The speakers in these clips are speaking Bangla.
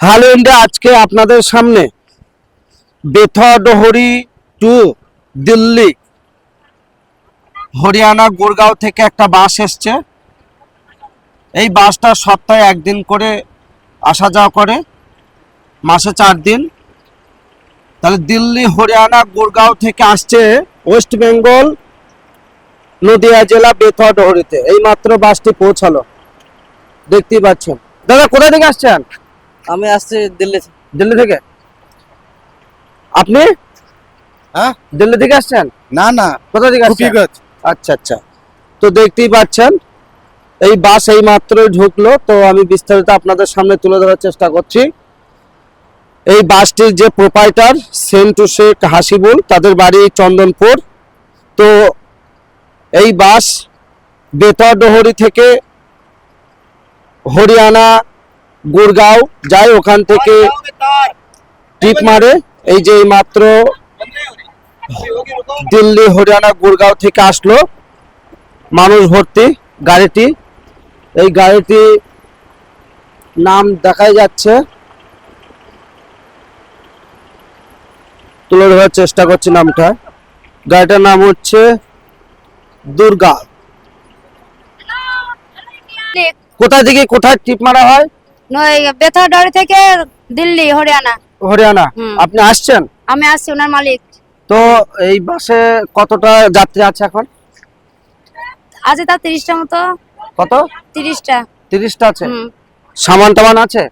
হ্যালো ইন্ডিয়া আজকে আপনাদের সামনে বেথডহরি টু দিল্লি, হরিয়ানা, গুরগাঁও থেকে একটা বাস এসছে। এই বাসটা সপ্তাহে একদিন করে আসা যাওয়া করে, মাসে চার দিন। তাহলে দিল্লি, হরিয়ানা, গুরগাঁও থেকে আসছে ওয়েস্ট বেঙ্গল, নদিয়া জেলা বেথডহরিতে এই মাত্র বাসটি পৌঁছালো। দেখতেই পাচ্ছেন। দাদা, কোথা থেকে আসছেন? আমি আসছি দিল্লি দিল্লি থেকে? আপনি? হ্যাঁ? দিল্লি থেকে আসছেন? না না। কোথা থেকে আসছেন? আচ্ছা আচ্ছা। তো দেখতেই পাচ্ছেন এই বাস এই মাত্রই ঢুকলো তো আমি বিস্তারিত আপনাদের সামনে তুলে ধরার চেষ্টা করছি। এই বাসটির যে প্রোপাইটার সেন্টু শেখ হাসিবুল তাদের বাড়ি চন্দনপুর। তো এই বাস বেতরডহরি থেকে হরিয়ানা গুরগাঁও যায় ওখান থেকে ট্রিপ মারে। এই যে মাত্র দিল্লি, হরিয়ানা গুরগাঁও থেকে আসলো মানুষ ভর্তি গাড়িটি। এই গাড়িটি নাম দেখাই যাচ্ছে। তুলে ধরার চেষ্টা করছি নামটা। গাড়িটার নাম হচ্ছে দুর্গা। কোথা থেকে কোথায় টিপ মারা হয়? বেথরডরি থেকে দিল্লি হরিয়ানা। হরিয়ানা। আপনি আসছেন? আমি আসছি ওনার মালিক। তো এই বাসে কতটা যাত্রী আছে এখন? আছে তার তিরিশটা মতো। কত? তিরিশটা। তিরিশটা আছে? সামান টামান আছে?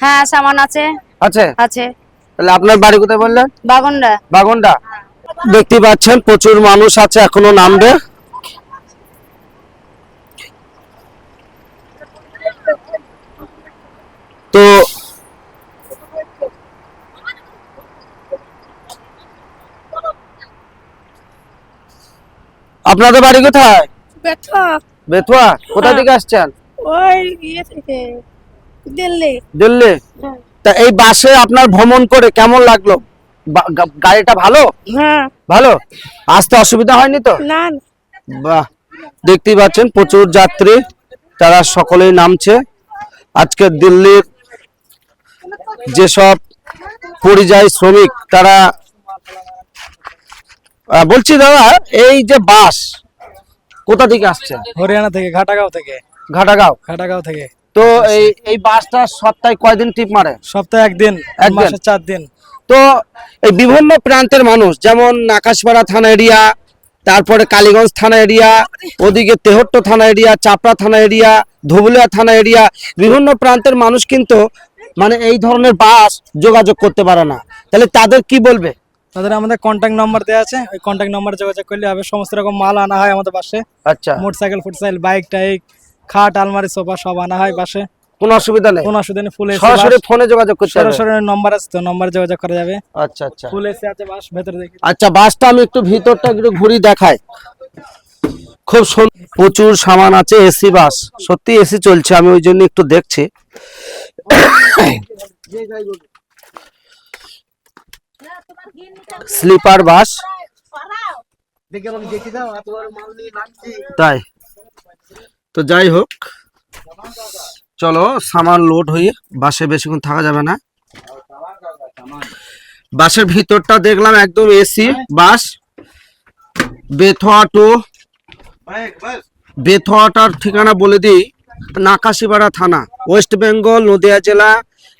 হ্যাঁ সামান আছে। আছে? আছে। তাহলে আপনার বাড়ি কোথায় বললেন? বাগনরা বাগনডা। দেখতে পাচ্ছেন প্রচুর মানুষ আছে এখনও নামবে। তো আপনাদের বাড়ি কোথায়? বেথুয়া। কোথা থেকে আসছেন? ওই ইয়ে থেকে দিল্লি। দিল্লি? তা এই বাসে আপনার ভ্রমণ করে কেমন লাগল? গাড়িটা ভালো? হ্যাঁ। ভালো? আসতে অসুবিধা হয়নি তো? না। বাহ দেখতেই পাচ্ছেন প্রচুর যাত্রী তারা সকলেই নামছে। আজকে দিল্লির যেসব পরিযায়ী শ্রমিক তারা বলছি দাদা এই যে বাস কোথা থেকে আসছে? হরিয়ানা থেকে ঘাটাগাঁও থেকে। ঘাটাগাঁও। ঘাটাগাঁও থেকে। তো এই এই বাসটা সপ্তাহে কয়দিন টিপ মারে? সপ্তাহে একদিন একদিন? মাসে চার দিন। তো এই বিভিন্ন প্রান্তের মানুষ যেমন নাকাশপাড়া থানা এরিয়া তারপরে কালীগঞ্জ থানা এরিয়া ওদিকে তেহট্ট থানা এরিয়া চাপড়া থানা এরিয়া ধুবুলিয়া থানা এরিয়া বিভিন্ন প্রান্তের মানুষ কিন্তু মানে এই ধরনের বাস যোগাযোগ করতে পারে না। তাহলে তাদের কি বলবে? তাদের আমাদের কন্ট্যাক্ট নাম্বার দেওয়া আছে। ওই কন্ট্যাক্ট নাম্বারে যোগাযোগ করলে হবে। সমস্ত রকম মাল আনা হয় আমাদের বাসে। আচ্ছা। মোটরসাইকেল ফুটসাইকেল বাইক টাইক খাট আলমারি সোফা সব আনা হয় বাসে। কোনো অসুবিধা নেই? কোনো অসুবিধা নেই। ফুল সরাসরি ফোনে যোগাযোগ করতে হবে? সরাসরি নম্বর আছে তো নম্বরে যোগাযোগ করা যাবে। আচ্ছা আচ্ছা। ফুল এসি আছে বাস ভেতরে দেখি। আচ্ছা বাসটা আমি একটু ভিতরটা একটু ঘুরি দেখাই। খুব প্রচুর সামান আছে এসি বাস। সত্যি এসি চলছে আমি ওই জন্য একটু দেখছি। Sleeper bus. তাই। তো যাই হোক চলো সামান লোড হয়ে বাসে বেশিক্ষণ থাকা যাবে না। বাসের ভিতরটা দেখলাম একদম এসি বাস। বেথোয়া টু। বেথোয়াটার ঠিকানা বলে দিই। নাকাশিপাড়া থানা, ওয়েস্ট বেঙ্গল, নদিয়া জেলা,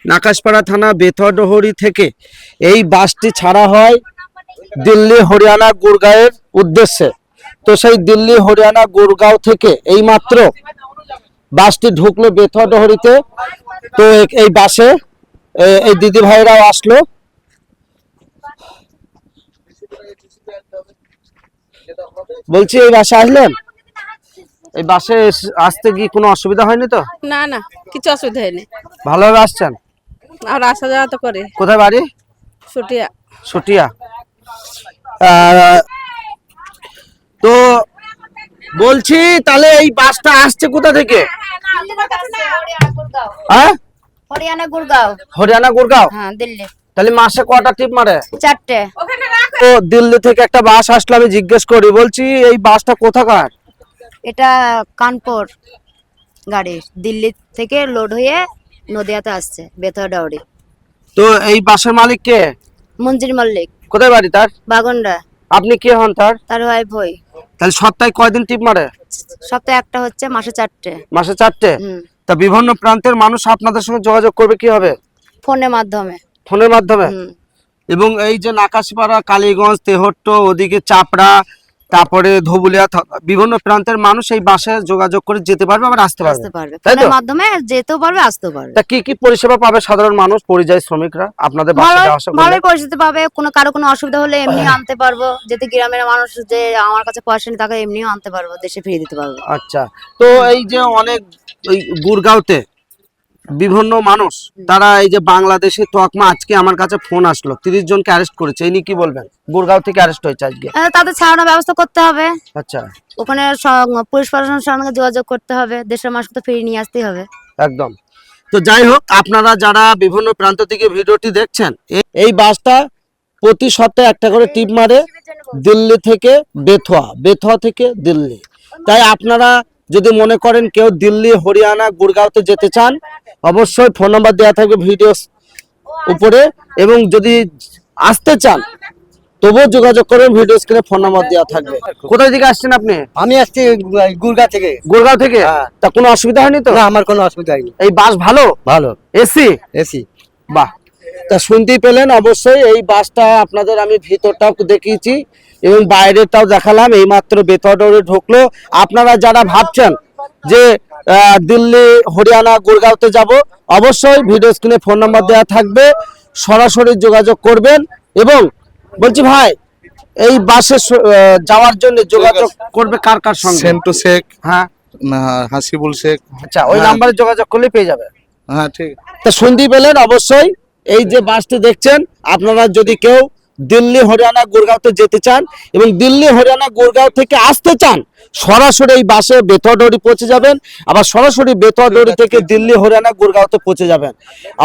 নাকাশপাড়া থানা বেথডহরি থেকে এই বাসটি ছাড়া হয় দিল্লি, হরিয়ানা, গুরগাঁওয়ের উদ্দেশ্যে। তো সেই দিল্লি, হরিয়ানা, গুরগাঁও থেকে এই মাত্র বাসটি ঢুকলো বেথডহরিতে তো এই বাসে এই দিদি ভাইরাও আসলো। বলছি, এই বাসে আসলেন? এই বাসে আসতে গিয়ে কোনো অসুবিধা হয়নি তো? না না কিছু অসুবিধা হয়নি। ভালোভাবে আসছেন? আর আসা যাওয়া তো করে। কোথায় বাড়ি? ছুটিয়া। ছুটিয়া। আহ, তো বলছি তাহলে এই বাসটা আসছে কোথা থেকে? হ্যাঁ? হরিয়ানা গুরগাঁও। হরিয়ানা গুরগাঁও? হ্যাঁ দিল্লি। তাহলে মাসে কটা টিপ মারে? চারটে। তো দিল্লি থেকে একটা বাস আসলো আমি জিজ্ঞেস করি বলছি এই বাসটা কোথাকার? এটা কানপুর গাড়ি দিল্লি থেকে লোড হয়ে নদিয়াতে আসছে বেথর ডাউরি। তো এই বাসের মালিক কে? মঞ্জির মল্লিক। কোথায় বাড়ি তার? বাগনরা আপনি কে হন তার? তার ওয়াইফ হই তাহলে সপ্তাহে কয়দিন টিপ মারে? সপ্তাহে একটা হচ্ছে মাসে চারটে। মাসে চারটে? তা বিভিন্ন প্রান্তের মানুষ আপনাদের সঙ্গে যোগাযোগ করবে কি হবে ফোনের মাধ্যমে। ফোনের মাধ্যমে? এবং এই যে নাকাশপাড়া কালীগঞ্জ তেহট্ট ওদিকে চাপড়া তারপরে ধবুলিয়া বিভিন্ন প্রান্তের মানুষ এই বাসে যোগাযোগ করে যেতে পারবে আবার আসতে পারবে। তাই তো? মাধ্যমে যেতেও পারবে আসতেও পারবে। তা কি কি পরিষেবা পাবে সাধারণ মানুষ পরিযায়ী শ্রমিকরা? আপনাদের বাসে ভালো আসা? ভালোই পরিস্থিতি পাবে। কোনো কারও কোনো অসুবিধা হলে এমনি আনতে পারব। যেতে গ্রামের মানুষ যে আমার কাছে পয়সা নেই তাকে এমনিও আনতে পারব দেশে ফিরিয়ে দিতে পারব। আচ্ছা। তো এই যে অনেক ওই গুরগাঁওতে বিভিন্ন মানুষ তারা এই যে বাংলাদেশি তকমা আজকে আমার কাছে ফোন আসলো। তিরিশ জনকে অ্যারেস্ট করেছে এই নিয়ে কি বলবেন? গুরগাঁও থেকে অ্যারেস্ট হয়েছে আজকে। তাদের ছাড়ানোর ব্যবস্থা করতে হবে। আচ্ছা। ওখানে পুলিশ প্রশাসনের সঙ্গে যোগাযোগ করতে হবে দেশের মানুষকে তো ফিরিয়ে নিয়ে আসতেই হবে। একদম। তো যাই হোক আপনারা যারা বিভিন্ন প্রান্ত থেকে ভিডিওটি দেখছেন এই বাসটা প্রতি সপ্তাহে একটা করে টিপ মারে দিল্লি থেকে বেথুয়া বেথুয়া থেকে দিল্লি। তাই আপনারা যদি মনে করেন কেউ দিল্লি হরিয়ানা গুরগাঁওতে যেতে চান অবশ্যই ফোন নাম্বার দেওয়া থাকবে ভিডিও উপরে। এবং যদি আসতে চান তবুও যোগাযোগ করবেন ভিডিও স্ক্রিনে ফোন নাম্বার দেওয়া থাকবে। কোথায় থেকে আসছেন আপনি? আমি আসছি গুরগা থেকে। গুরগাঁও থেকে? তা কোনো অসুবিধা হয়নি তো? না আমার কোনো অসুবিধা হয়নি। এই বাস ভালো? ভালো। এসি? এসি। বাহ। তা শুনতেই পেলেন অবশ্যই এই বাসটা আপনাদের আমি ভিতরটাও দেখিয়েছি। এবং বাইরেটাও দেখালাম এইমাত্র বেতরে ঢুকলো। আপনারা যারা ভাবছেন যে দিল্লি হরিয়ানা গুরগাঁওতে যাব অবশ্যই ভিডিও স্ক্রিনে ফোন নাম্বার দেওয়া থাকবে সরাসরি যোগাযোগ করবেন এবং বলছি ভাই এই বাসে যাওয়ার জন্য যোগাযোগ করবে কার কার সঙ্গে? সেন্টু শেখ হ্যাঁ। হাসিবুল শেখ। আচ্ছা ওই হ্যাঁ। নাম্বারে যোগাযোগ করলে পেয়ে যাবে। হ্যাঁ ঠিক। তা শুনতেই পেলেন অবশ্যই এই যে বাসটি দেখছেন আপনারা যদি কেউ দিল্লি, হরিয়ানা, গুরগাঁওতে যেতে চান এবং দিল্লি, হরিয়ানা, গুরগাঁও থেকে আসতে চান, সরাসরি এই বাসে বেতরডরি পৌঁছে যাবেন। আবার সরাসরি বেতরডরি থেকে দিল্লি, হরিয়ানা, গুরগাঁওতে পৌঁছে যাবেন।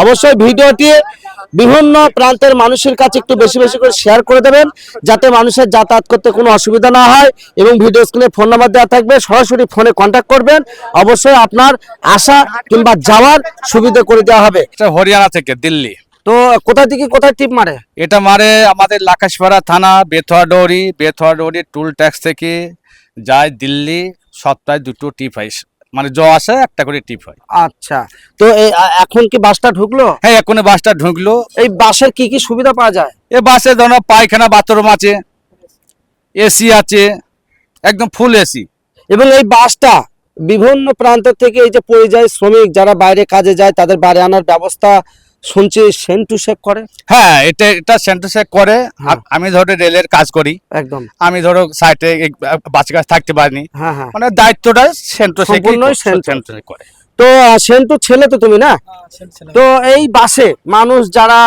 অবশ্যই ভিডিওটি বিভিন্ন প্রান্তের মানুষের কাছে একটু বেশি বেশি করে শেয়ার করে দেবেন, যাতে মানুষের যাতায়াত করতে কোনো অসুবিধা না হয় এবং ভিডিও স্ক্রিনে ফোন নাম্বার দেওয়া থাকবে, সরাসরি ফোনে কন্ট্যাক্ট করবেন। অবশ্যই আপনার আসা কিংবা যাওয়ার সুবিধা করে দেওয়া হবে। হরিয়ানা থেকে দিল্লি। তো কোথা থেকে কোথায় টিপ মারে? এটা মারে আমাদের লাকাশপাড়া থানা বেথুয়া ডৌরি। বেথুয়া ডৌরি টুল ট্যাক্স থেকে যায় দিল্লি সপ্তাহে দুটো টিপ হয়। মানে জ আসে একটা করে টিপ হয়। আচ্ছা। তো এখন কি বাসটা ঢুকলো? হ্যাঁ এখন বাসটা ঢুকলো। এই বাসের কি কি সুবিধা পাওয়া যায়? এ বাসে ধরো পায়খানা বাথরুম আছে এসি আছে একদম ফুল এসি এবং এই বাসটা বিভিন্ন প্রান্ত থেকে এই যে পরিযায়ী শ্রমিক যারা বাইরে কাজে যায় তাদের বাড়ি আনার ব্যবস্থা শুনছি সেন টু সেক করে? হ্যাঁ এটা এটা সেন্টার চেক করে। হ্যাঁ। আমি ধরো রেলের কাজ করি। একদম। আমি ধরো সাইটে বাসে কাজ থাকতে পারিনি। হ্যাঁ হ্যাঁ। মানে দায়িত্বটা সম্পূর্ণই সেন্ট্রো। সেন্টার করে তো সেন টু ছেলে তো তুমি না? তো এই বাসে মানুষ যারা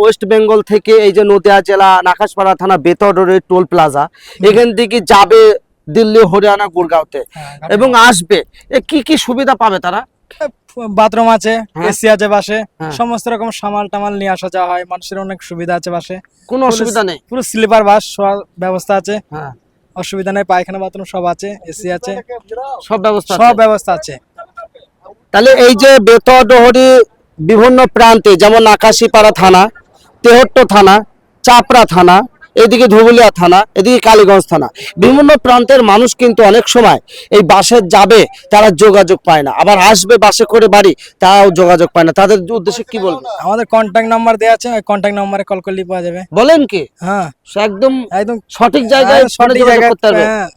ওয়েস্ট বেঙ্গল থেকে এই যে নদিয়া জেলা নাকাশপাড়া থানা বেতরের টোল প্লাজা এখান থেকে যাবে দিল্লি হরিয়ানা গুরগাঁওতে এবং আসবে। এ কি কি সুবিধা পাবে তারা? বাথরুম আছে হ্যাঁ। এসি আছে বাসে হ্যাঁ। সমস্ত রকম সামাল টামাল নিয়ে আসা যাওয়া হয় মানুষের অনেক সুবিধা আছে বাসে কোনো অসুবিধা নেই। পুরো স্লিপার বাস শোয়ার ব্যবস্থা আছে। হ্যাঁ। অসুবিধা নেই পায়খানা বাথরুম সব আছে এসি আছে। সব ব্যবস্থা সব ব্যবস্থা আছে। তাহলে এই যে বেতডহরি বিভিন্ন প্রান্তে যেমন আকাশীপাড়া থানা তেহট্ট থানা চাপড়া থানা এদিকে ধুবুলিয়া থানা এদিকে কালীগঞ্জ থানা। বিভিন্ন প্রান্তের মানুষ কিন্তু অনেক সময় এই বাসে যাবে তারা যোগাযোগ পায় না। আবার আসবে বাসে করে বাড়ি তারাও যোগাযোগ পায় না। তাদের উদ্দেশ্যে কি বলব আমাদের কন্ট্যাক্ট নাম্বার দেওয়া আছে ওই কন্ট্যাক্ট নাম্বারে কল করলেই পাওয়া যাবে। বলেন কি? হ্যাঁ। একদম একদম সঠিক জায়গায় হ্যাঁ, সঠিক জায়গায় করতে হবে হ্যাঁ।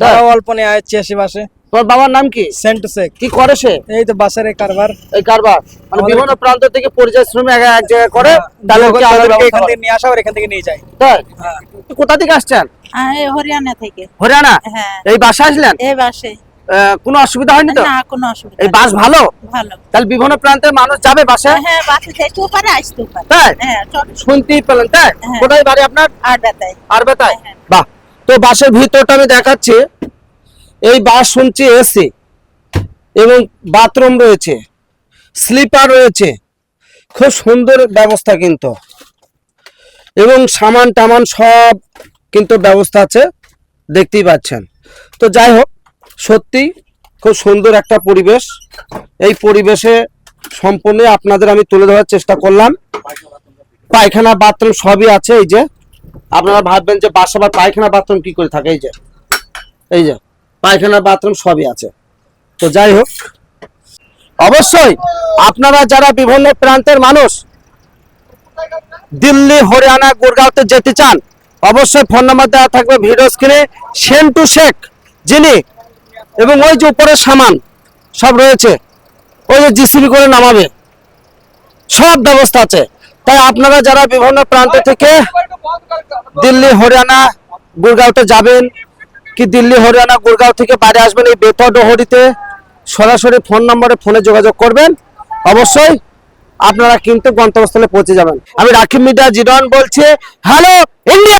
তারাও অল্প নিয়ে আয় ছিয়াশি বাসে। তোর বাবার নাম কি? সেন্ট কি করে সে? এই তো বাসের এই কারবার। এই কারবার। মানে বিভিন্ন প্রান্ত থেকে পরিযায়ী শ্রমিক এক এক জায়গায় করে তাহলে কি আলাদা এখান থেকে নিয়ে আসা আর এখান থেকে নিয়ে যায়। তাই হ্যাঁ। কোথা থেকে আসছেন? হরিয়ানা থেকে। হরিয়ানা? হ্যাঁ। এই বাসে আসলেন? এই বাসে। কোনো অসুবিধা হয়নি তো? না কোনো অসুবিধা এই বাস ভালো? ভালো। তাহলে বিভিন্ন প্রান্তের মানুষ যাবে বাসে? হ্যাঁ বাসে যেতেও পারে আসতেও পারে। তাই? হ্যাঁ শুনতেই পেলেন তাই? হ্যাঁ। কোথায় বাড়ি আপনার? আর বেতাই আর বেতায় হ্যাঁ। বাহ। তো বাসের ভিতরটা আমি দেখাচ্ছি। এই বাস শুনছি এসি এবং বাথরুম রয়েছে, স্লিপার রয়েছে, খুব সুন্দর ব্যবস্থা কিন্তু। এবং সামান টামান সব কিন্তু ব্যবস্থা আছে, দেখতেই পাচ্ছেন। তো যাই হোক, সত্যি খুব সুন্দর একটা পরিবেশ। এই পরিবেশে সম্পূর্ণ আপনাদের আমি তুলে ধরার চেষ্টা করলাম। পায়খানা বাথরুম সবই আছে, এই যে। আপনারা ভাববেন যে বাসা বা পায়খানা বাথরুম কি করে থাকে, এই যে। এই যে। পায়খানা বাথরুম সবই আছে। তো যাই হোক, অবশ্যই আপনারা যারা বিভিন্ন প্রান্তের মানুষ দিল্লি, হরিয়ানা, গুরগাঁওতে যেতে চান, অবশ্যই ফোন নাম্বার দেওয়া থাকবে ভিডিও স্ক্রিনে। সেন্টু শেখ যিনি এবং ওই যে উপরে সামান সব রয়েছে, ওই যে জিসিবি করে নামাবে। সব ব্যবস্থা আছে। তাই আপনারা যারা বিভিন্ন প্রান্ত থেকে দিল্লি, হরিয়ানা, গুরগাঁওতে যাবেন কি দিল্লি, হরিয়ানা, গুরগাঁও থেকে বাইরে আসবেন এই বেতডহরিতে সরাসরি ফোন নম্বরে ফোনে যোগাযোগ করবেন। অবশ্যই আপনারা কিন্তু গন্তব্যস্থলে পৌঁছে যাবেন। আমি রাকিব মিডিয়া জিরন বলছি হ্যালো ইন্ডিয়া